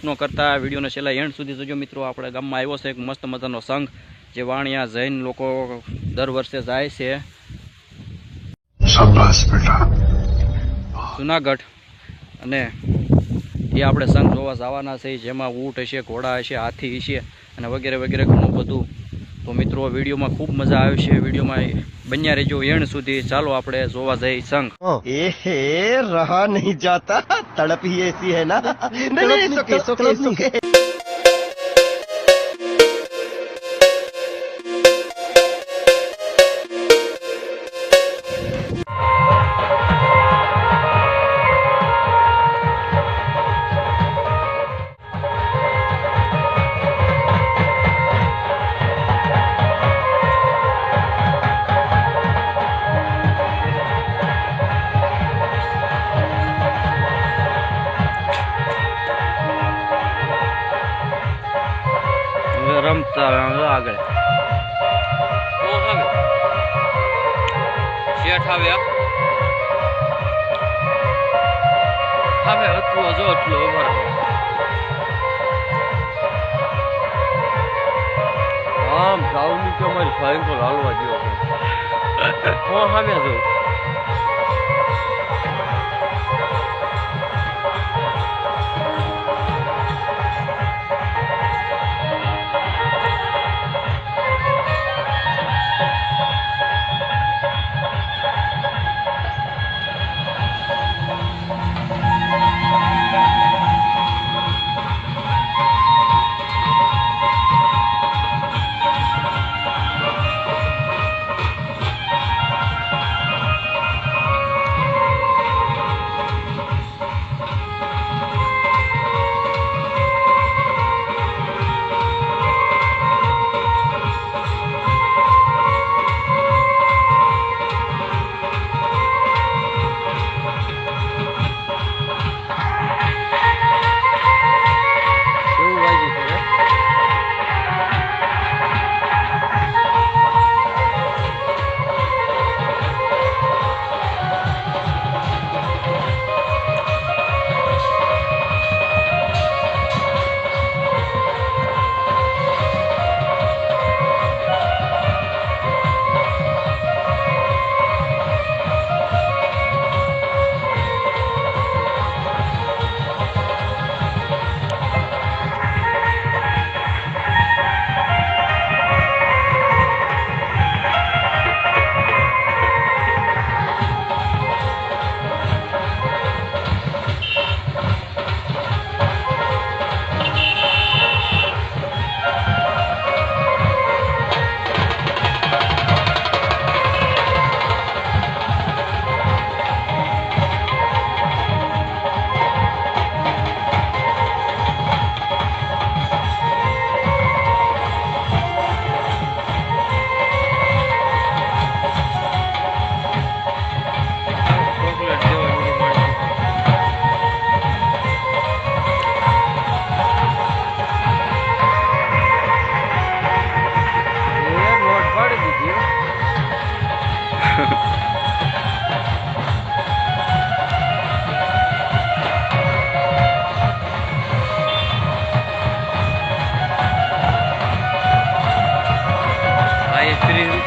નો કરતા વિડીયોને છેલ્લા એન્ડ સુધી જોજો મિત્રો. આપણે ગામમાં આવ્યો છે એક મસ્ત મજાનો સંઘ જે વાણિયા જૈન લોકો દર વર્ષે જાય છે. જુનાગઢ. અને એ આપણે સંઘ જોવા જવાના છે જેમાં ઊંટ હશે ઘોડા હશે હાથી હશે અને વગેરે વગેરે ઘણું બધું. તો મિત્રો વિડીયોમાં ખૂબ મજા આવશે વિડીયોમાં બન્યા રેજો એણ સુધી. ચાલો આપણે જોવા જઈ શંખ. એ રહા નહીં જાતા. તડપી એસી હે ના. વાતાવરણ આગળ. શેઠ આવ્યા. હવે અટલું હજુ અટલું ઉભર આમ ગાઉની તમારી ભયંકર હાલવા જેવો હું હામ્યા જોઉં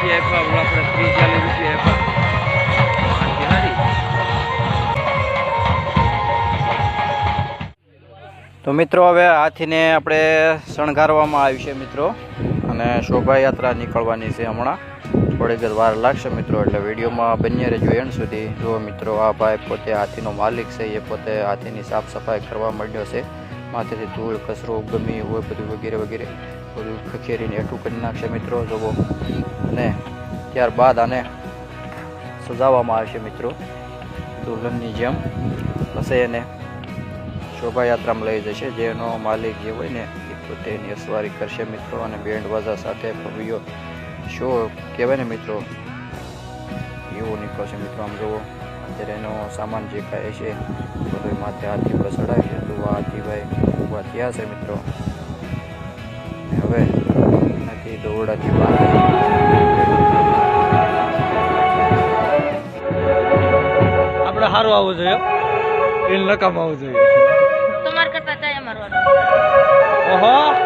રૂપિયા આપ્યા ઓલા આપણે ત્રીસ ચાલીસ રૂપિયા આપ્યા તો મિત્રો, હવે હાથીને આપણે શણગારવામાં આવ્યું છે મિત્રો. અને શોભાયાત્રા નીકળવાની છે હમણાં. થોડીક વાર લાગશે મિત્રો, એટલે વિડીયોમાં બંને રહેજો એન્ડ સુધી. જો મિત્રો, આ ભાઈ પોતે હાથીનો માલિક છે, એ પોતે હાથીની સાફ સફાઈ કરવા માંડ્યો છે. માથેથી ધૂળ કચરો ગમે હોય બધું વગેરે વગેરે. બધું ખખેરીને એઠું કરી નાખશે મિત્રો, જોવો. અને ત્યારબાદ આને સજાવવામાં આવશે મિત્રો, દુલ્હનની જેમ. પછી એને શોભાયાત્રામાં લઈ જશે, જેનો માલિક જે હોય ને એ પોતે એની અસવારી કરશે મિત્રો, અને બેન્ડ બાજા સાથે ભવ્યો શો કહેવાય ને મિત્રો. એવો નીકળશે મિત્રો, આમ જુઓ અત્યારે એનો સામાન જે કાંઈ છે બધો માથે હાથી પર ચડાવી છે તો આ હાથીભાઈ ઊભા થયા છે મિત્રો. હવે નથી દોરડાથી આપણે સારું આવવું જોઈએ. એ નકામ આવવું જોઈએ. તમારે કરતા ચાય મારવાનું. છત્રી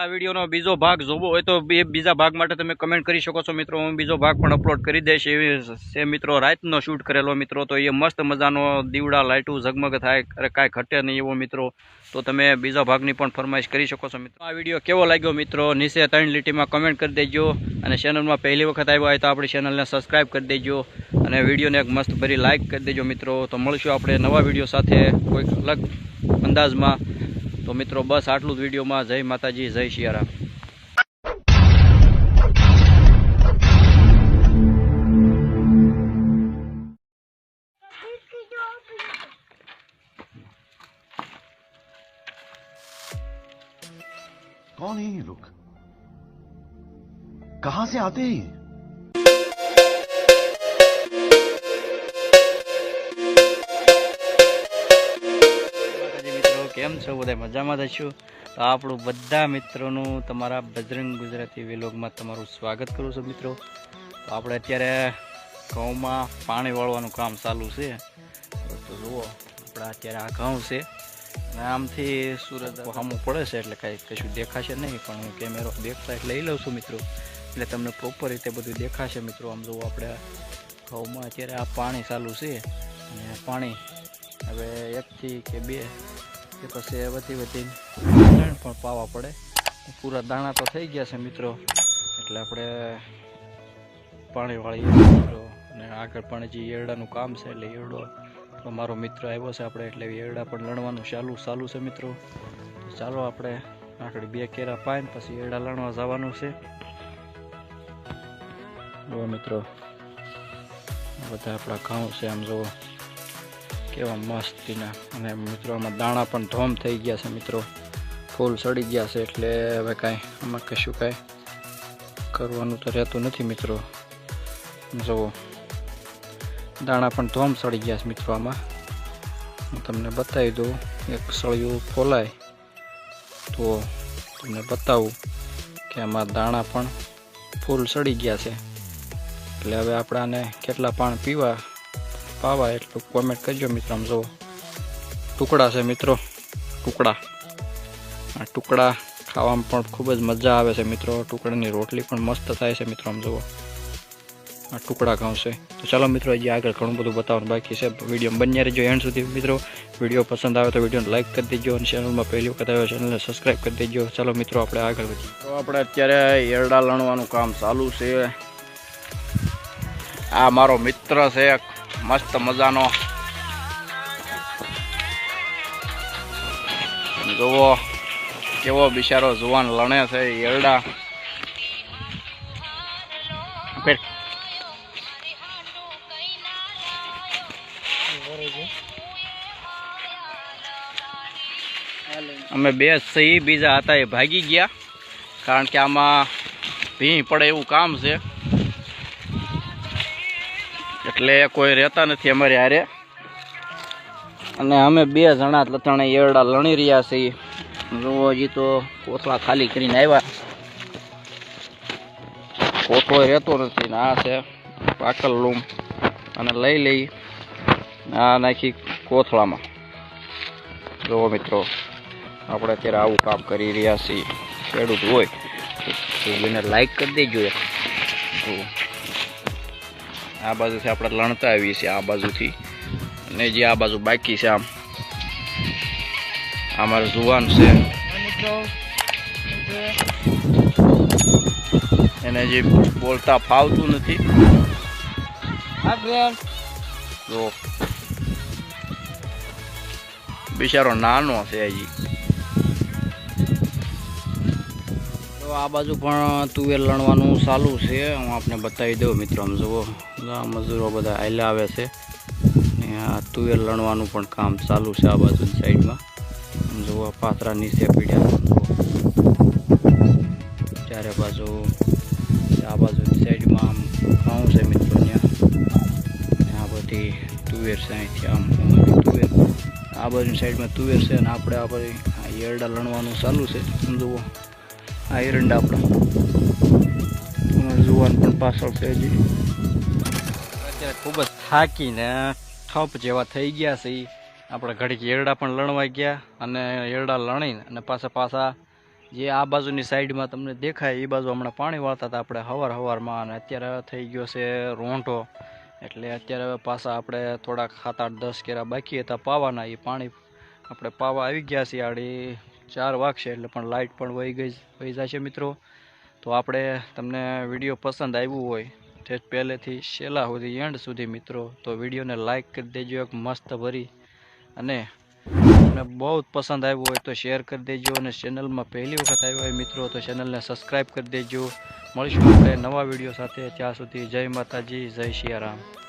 આ વિડીયોનો બીજો ભાગ જોવો હોય તો બે બીજા ભાગ માટે તમે કમેન્ટ કરી શકો છો. મિત્રો, હું બીજો ભાગ પણ અપલોડ કરી દઈશ. એવી મિત્રો, રાતનો શૂટ કરેલો મિત્રો, તો એ મસ્ત મજાનો દીવડા લાઇટું ઝગમગ થાય, અરે કાંઈ ઘટે નહીં એવો મિત્રો. તો તમે બીજા ભાગની પણ ફરમાઈશ કરી શકો છો મિત્રો. આ વીડિયો કેવો લાગ્યો મિત્રો? નીચે ત્રણ લીટીમાં કમેન્ટ કરી દેજો અને ચેનલમાં પહેલી વખત આવ્યો હોય તો આપણી ચેનલને સબસ્ક્રાઈબ કરી દેજો અને વિડીયોને એક મસ્ત ભરી લાઇક કરી દેજો મિત્રો. તો મળશું આપણે નવા વીડિયો સાથે કોઈક અલગ અંદાજમાં. તો મિત્રો બસ આટલું જ વિડીયોમાં જય માતાજી જય શિયારામ कौन है ये लोग कहां से आते हैं કેમ છો? બધા મજામાં થશું તો આપણું બધા મિત્રોનું તમારા બજરંગ ગુજરાતી વિલોગમાં તમારું સ્વાગત કરું છું મિત્રો. તો આપણે અત્યારે ઘઉંમાં પાણી વાળવાનું કામ ચાલુ છે. તો જુઓ, આપણે અત્યારે આ ઘઉં છે. અને આમથી સુરત સામું પડે છે એટલે કાંઈ કશું દેખાશે નહીં, પણ હું કેમેરો બેક સાઈડ લઈ લઉં છું મિત્રો. એટલે તમને પ્રોપર રીતે બધું દેખાશે મિત્રો. આમ જુઓ, આપણે ઘઉંમાં અત્યારે આ પાણી ચાલુ છે. અને પાણી હવે એકથી કે બે કે પછી વધી વધીને ત્રણ પણ પાવા પડે. પૂરા દાણા તો થઈ ગયા છે મિત્રો. એટલે આપણે પાણીવાળી મિત્રો અને આગળ પણ જે એરડાનું કામ છે એટલે એરડો તો મારો મિત્ર આવ્યો છે આપણે એટલે એરડા પણ લણવાનું ચાલુ ચાલુ છે મિત્રો. ચાલો આપણે આગળ બે કેરા પાય ને પછી એરડા લણવા જવાનું છે. જુઓ મિત્રો બધા આપણા ઘઉં છે, આમ જુઓ. કેવા મસ્તીના અને મિત્રો, આમાં દાણા પણ ધોમ થઈ ગયા છે મિત્રો. ફૂલ સડી ગયા છે એટલે હવે કાંઈ આમાં કશું કાંઈ કરવાનું તો રહેતું નથી મિત્રો. જુઓ, દાણા પણ ધોમ સડી ગયા છે મિત્રો આમાં. હું તમને બતાવી દઉં, એક સળિયું ફોલાય. તો તમને બતાવું કે આમાં દાણા પણ ફૂલ સડી ગયા છે. એટલે હવે આપણે આને કેટલા પાણી પીવા પાવા એટલું કોમેન્ટ કરજો મિત્રો, આમ જુઓ. ટુકડા છે મિત્રો, ટુકડા. આ ટુકડા ખાવામાં પણ ખૂબ જ મજા આવે છે મિત્રો. ટુકડાની રોટલી પણ મસ્ત થાય છે મિત્રો, આમ જુઓ. આ ટુકડા ઘઉં તો ચાલો મિત્રો, હજી આગળ ઘણું બધું બતાવવાનું બાકી છે. વીડિયો બન્યા રહેજો એન્ડ સુધી મિત્રો. વીડિયો પસંદ આવે તો વિડીયોને લાઇક કરી દેજો અને ચેનલમાં પહેલી વખત આવ્યો ચેનલને સબસ્ક્રાઈબ કરી દેજો. ચાલો મિત્રો, આપણે આગળ વધીએ. તો આપણે અત્યારે એરડા લણવાનું કામ ચાલુ છે. આ મારો મિત્ર છે. મસ્ત મજાનો. જોવો કેવો બિચારો જુવાન લણે છે એરડા. અમે બે સહી બીજા હતા એ ભાગી ગયા. કારણ કે આમાં ભીં પડે એવું કામ છે. એટલે કોઈ રહેતા નથી અમારે હારે. અને અમે બે જણા લતણે એરડા લણી રહ્યા છીએ. જુઓ તો કોથળા ખાલી કરીને આવ્યા. કોથળો રહેતો નથી ને આ છે પાકલ લૂમ. અને લઈ લઈ આ નાખી કોથળામાં. જુઓ મિત્રો, આપણે અત્યારે આવું કામ કરી રહ્યા છીએ. ખેડૂત હોય તો એને લાઈક કરી દેજો જુઓ. આ બાજુથી આપણે લણતા આવીએ છીએ આ બાજુથી અને જે આ બાજુ બાકી છે આમ. આ મારું જુવાન છે. એને જે બોલતા ફાવતું નથી. બિચારો નાનો છે હજી. તો આ બાજુ પણ તુવેર લણવાનું ચાલુ છે. હું આપને બતાવી દઉં મિત્રો, આમ જુઓ. આ મજૂરો બધા આયલા આવે છે. ને આ તુવેર લણવાનું પણ કામ ચાલુ છે આ બાજુની સાઈડમાં. આમ જુઓ પાથરા નીચે પીડ્યા ચારે બાજુ, આ બાજુની સાઈડમાં આમ ઘઉં છે મિત્રો ત્યાં. આ બધી તુવેર છે અહીંથી આમ તુવેર. આ બાજુની સાઈડમાં તુવેર છે અને આપણે આ બધી યરડા લણવાનું ચાલુ છે. જુઓ. આ એરંડા આપણા. જુવાન પણ પાછળ છે હજી. અત્યારે ખૂબ જ થાકીને ઠપ જેવા થઈ ગયા છે. આપણે ઘડીક એરડા પણ લણવાઈ ગયા અને એરડા લણીને અને પાછા પાછા જે આ બાજુની સાઈડમાં તમને દેખાય એ બાજુ હમણાં પાણી વાળતા હતા આપણે હવાર હવારમાં અને અત્યારે થઈ ગયો છે રોંઢો. એટલે અત્યારે પાછા આપણે થોડાક સાત આઠ દસ કેરા બાકી હતા પાવાના એ પાણી આપણે પાવા આવી ગયા છીએ આડી. ચાર વાગશે એટલે પણ લાઇટ પણ વહી ગઈ વહી જશે મિત્રો. તો આપણે તમને વીડિયો પસંદ આવ્યું હોય, તે પહેલેથી છેલ્લા સુધી, એન્ડ સુધી મિત્રો, તો વિડીયોને લાઇક કરી દેજો, એક મસ્ત ભરી. અને તમને બહુ જ પસંદ આવ્યું હોય તો શેર કરી દેજો, અને ચેનલમાં પહેલી વખત આવ્યો હોય મિત્રો, તો ચેનલને સબસ્ક્રાઈબ કરી દેજો. મળીશું આપણે નવા વીડિયો સાથે. ત્યાં સુધી જય માતાજી, જય સિયારામ